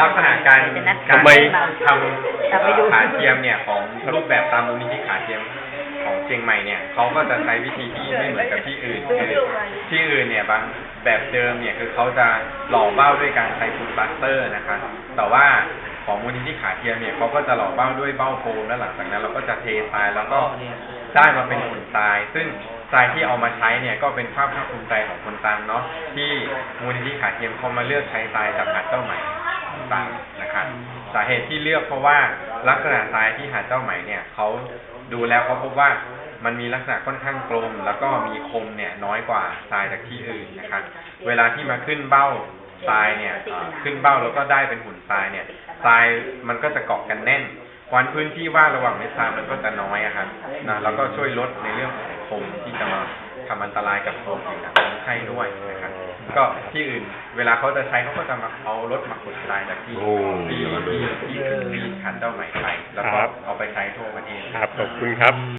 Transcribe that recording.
ลักษณะการจะนัดการทำไมทำแต่ไปดูขาเทียมเนี่ยของรูปแบบตามมูลนิธิขาเทียมของเชียงใหม่เนี่ยเขาก็จะใช้วิธีที่ไม่เหมือนกับที่อื่นคือที่อื่นเนี่ยบางแบบเดิมเนี่ยคือเขาจะหล่อเบ้าด้วยการใช้ฟูดบัสเตอร์นะคะแต่ว่าของมูลนิธิขาเทียมเนี่ยเขาก็จะหล่อเบ้าด้วยเบ้าโฟมแล้วหลังจากนั้น เราก็จะเททรายแล้วก็ได้มาเป็นหุ่นทราย ซึ่งทรายที่เอามาใช้เนี่ยก็เป็นภาพภาคภูมิใจของคนตรังเนาะที่มูลนิธิขาเทียมเขามาเลือกใช้ทรายจากหาดเจ้าไหม ต่างนะครับสาเหตุที่เลือกเพราะว่าลักษณะทรายที่หาดเจ้าไหมเนี่ยเขาดูแล้วเขาพบว่ามันมีลักษณะค่อนข้างกลม แล้วก็มีคมเนี่ยน้อยกว่าทรายจากที่อื่นนะครับ เวลาที่มาขึ้นเบ้า ทรายเนี่ยเอ่อขึ้นเบ้าแล้วก็ได้เป็นหุ่นทรายเนี่ยทรายมันก็จะเกาะกันแน่นวันพื้นที่ว่างระหว่างเม็ดทรายมันก็จะน้อยอะครับนะแล้วก็ช่วยลดในเรื่องของคมที่จะมาทำอันตรายกับตัวผิวหนังคนไข้ด้วยนะครับก็ที่อื่นเวลาเขาจะใช้เขาก็จะมาเอารถมาขุดทรายจากที่โอ้ที่ที่ที่ที่ที่ขันเจ้าใหม่ไปแล้วก็ครับ เอาไปใช้ทั่วประเทศ ครับขอบคุณครับ